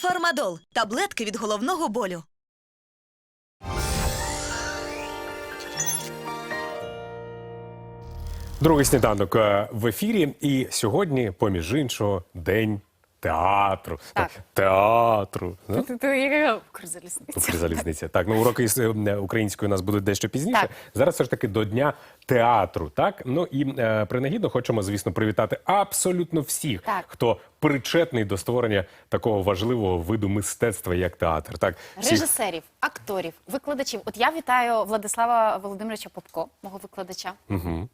Фармадол таблетки від головного болю. Другий сніданок е, в ефірі. І сьогодні, поміж іншого, день театру. Так. Театру. Ти- ти- яка Укрзалізниця. Укрзалізниця. Так, ну уроки із, е, української у нас будуть дещо пізніше. Так. Зараз все ж таки до дня театру. Так, ну і е, принагідно хочемо, звісно, привітати абсолютно всіх, Так. хто причетний до створення такого важливого виду мистецтва, як театр. Так, всіх Режисерів, акторів, викладачів. От я вітаю Владислава Володимировича Попко, мого викладача угу.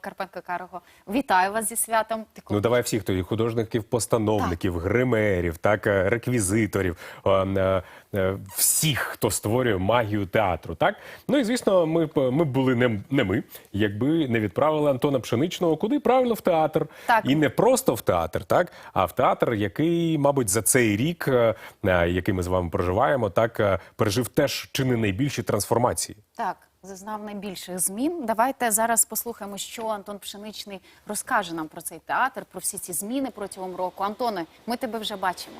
Карпенка Карого. Вітаю вас зі святом. Ти Ну давай всіх тоді художників, постановників, гримерів, так е, реквізиторів, е, е, е, всіх, хто створює магію театру. Так ну і звісно, ми ми були не, не ми, якби не відправили Антона Пшеничного куди правильно в театр, Так. і не просто в театр, так а в театр, який, мабуть, за цей рік, е, е, який ми з вами проживаємо, так е, пережив теж чи не найбільші трансформації. Так, зазнав найбільших змін. Давайте зараз послухаємо, що Антон Пшеничний розкаже нам про цей театр, про всі ці зміни протягом року. Антоне, ми тебе вже бачимо.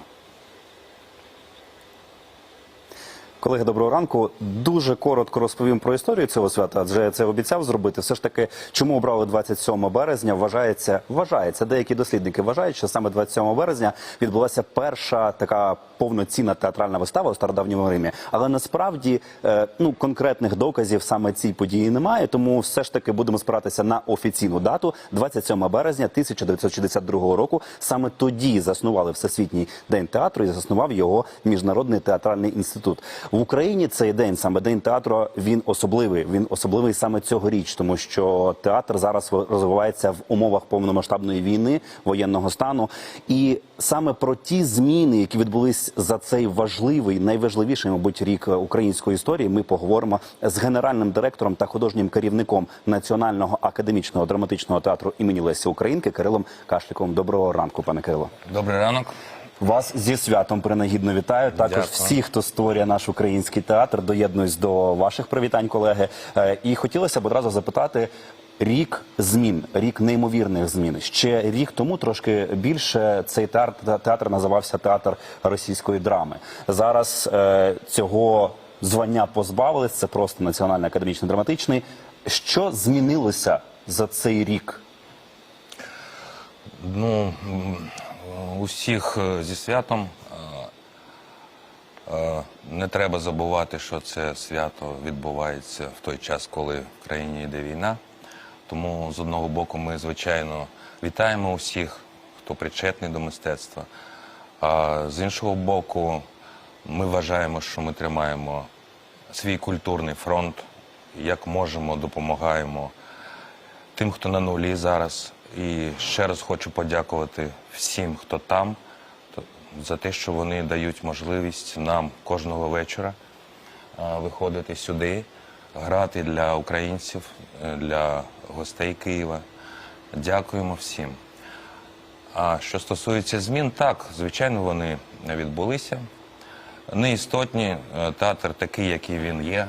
Колеги, доброго ранку. Дуже коротко розповім про історію цього свята, адже я це обіцяв зробити. Все ж таки, чому обрали 27 березня? Вважається, вважається, деякі дослідники вважають, що саме 27 березня відбулася перша така повноцінна театральна вистава у стародавньому Римі. Але насправді е, ну конкретних доказів саме цій події немає. Тому все ж таки будемо спиратися на офіційну дату 27 березня 1962 року. Саме тоді заснували Всесвітній день театру і заснував його міжнародний театральний інститут. В Україні цей день, саме день театру, він особливий. Він особливий саме цьогоріч, тому що театр зараз розвивається в умовах повномасштабної війни, воєнного стану. І саме про ті зміни, які відбулись за цей важливий, найважливіший, мабуть, рік української історії, ми поговоримо з генеральним директором та художнім керівником Національного академічного драматичного театру імені Лесі Українки Кирилом Кашліковим. Доброго ранку, пане Кирило. Добрий ранок. Вас зі святом принагідно вітаю. Також Дякую. всі, хто створює наш український театр, доєднуюсь до ваших привітань, колеги. Е, І хотілося б одразу запитати. Рік змін, рік неймовірних змін. Ще рік тому трошки більше цей театр, театр називався театр російської драми. Зараз е, цього звання позбавились. Це просто національний академічний драматичний. Що змінилося за цей рік? Ну, усіх е, зі святом. Е, е, Не треба забувати, що це свято відбувається в той час, коли в країні йде війна. Тому з одного боку ми, звичайно, вітаємо усіх, хто причетний до мистецтва. А з іншого боку, ми вважаємо, що ми тримаємо свій культурний фронт, як можемо, допомагаємо тим, хто на нулі зараз. І ще раз хочу подякувати всім, хто там, за те, що вони дають можливість нам кожного вечора виходити сюди, грати для українців, е, для гостей Києва. Дякуємо всім. А що стосується змін, так, звичайно, вони відбулися. Неістотні, е, театр такий, який він є,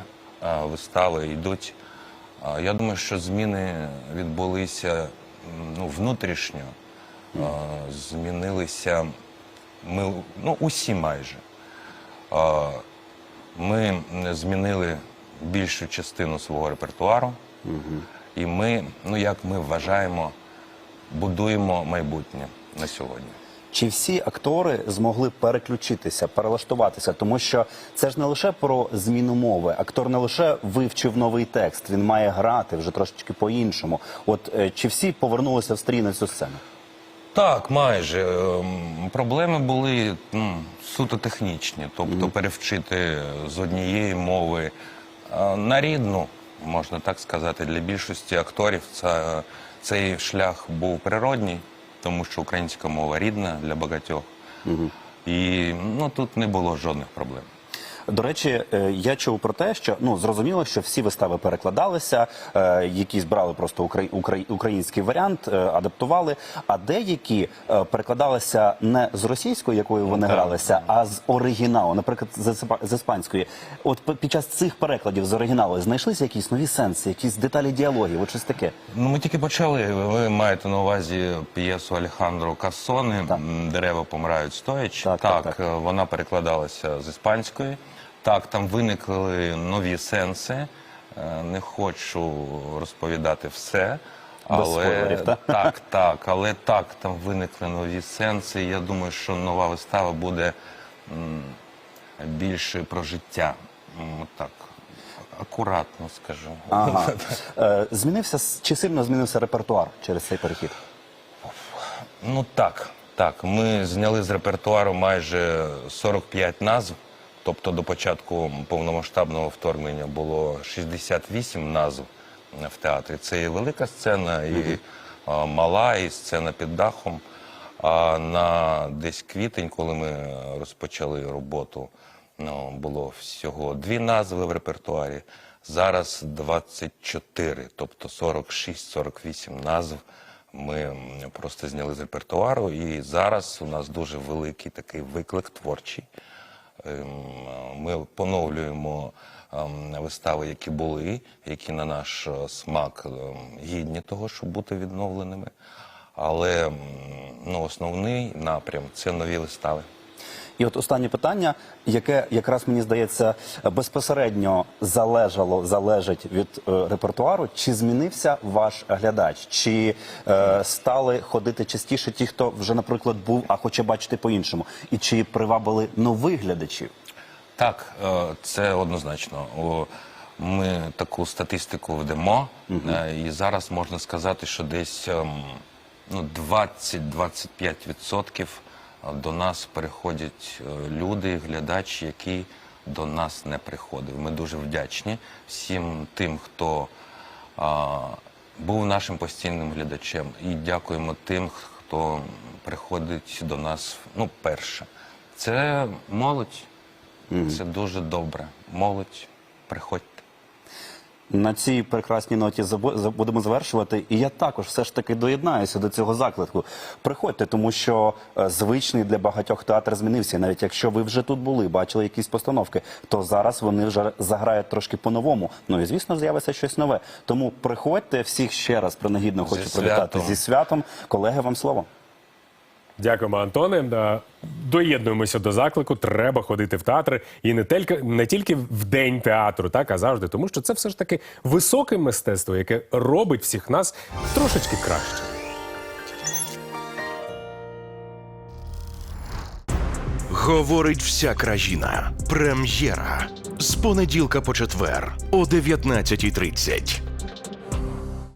вистави йдуть. Я думаю, що зміни відбулися ну, внутрішньо. е, Змінилися ми, ну, усі майже. Е, Ми змінили більшу частину свого репертуару. І ми, ну як ми вважаємо, будуємо майбутнє на сьогодні. Чи всі актори змогли переключитися, перелаштуватися? Тому що це ж не лише про зміну мови. Актор не лише вивчив новий текст, він має грати вже трошечки по-іншому. От е, чи всі повернулися в стрій на цю сцену? Так, майже. Ем, Проблеми були суто технічні, тобто перевчити з однієї мови е, на рідну, можна так сказати, для більшості акторів це, цей шлях був природній, тому що українська мова рідна для багатьох. І ну, тут не було жодних проблем. До речі, е, я чув про те, що ну зрозуміло, що всі вистави перекладалися, е, якісь брали просто укра- укра- український варіант, е, адаптували. А деякі перекладалися не з російської, якою вони так. гралися, а з оригіналу, наприклад, з, іспа- з іспанської. От під час цих перекладів з оригіналу знайшлися якісь нові сенси, якісь деталі діалогів, от щось таке. Ну, ми тільки почали. Ви маєте на увазі п'єсу Алехандро Кассони Так. Дерева помирають стоячи. Так, так, так. е, вона перекладалася з іспанської. Так, там виникли нові сенси. Е, Не хочу розповідати все. Але спойлерів, так, так, але так, там виникли нові сенси. Я думаю, що нова вистава буде більше про життя. Так, акуратно скажу. Ага. Е, Змінився чи сильно змінився репертуар через цей перехід? Ну так, так. Ми зняли з репертуару майже 45 назв. Тобто до початку повномасштабного вторгнення було 68 назв в театрі. Це і велика сцена, і а, мала, і сцена під дахом. А на десь квітень, коли ми розпочали роботу, ну, було всього дві назви в репертуарі. Зараз 24, тобто 46-48 назв ми просто зняли з репертуару, і зараз у нас дуже великий такий виклик творчий. Ем, Ми поновлюємо ем, вистави, які були, які на наш е, смак ем, гідні того, щоб бути відновленими. Але ну, основний напрям це нові вистави. І от останнє питання, яке якраз мені здається безпосередньо залежало залежить від е, репертуару. Чи змінився ваш глядач? Чи е, стали ходити частіше ті, хто вже, наприклад, був, а хоче бачити по-іншому? І чи привабили нових глядачів? Так, е, це однозначно. Ми таку статистику ведемо, е, і зараз можна сказати, що десь ем, ну, 20-25% до нас переходять е, люди, глядачі, які до нас не приходив. Ми дуже вдячні всім тим, хто а, був нашим постійним глядачем, і дякуємо тим, хто приходить до нас ну, перше. Це молодь. Це дуже добре. Молодь, приходьте. На цій прекрасній ноті будемо завершувати. І я також все ж таки доєднаюся до цього заклику. Приходьте, тому що е, звичний для багатьох театр змінився. Навіть якщо ви вже тут були, бачили якісь постановки, то зараз вони вже заграють трошки по-новому. Ну і звісно, з'явиться щось нове. Тому приходьте всіх ще раз принагідно хочу привітати зі святом. Колеги, вам слово. Дякуємо, Антоне. Доєднуємося до заклику. Треба ходити в театри і не тільки не тільки в день театру, так а завжди, тому що це все ж таки високе мистецтво, яке робить всіх нас трошечки краще. Говорить вся країна. Прем'єра з понеділка по четвер о 19.30.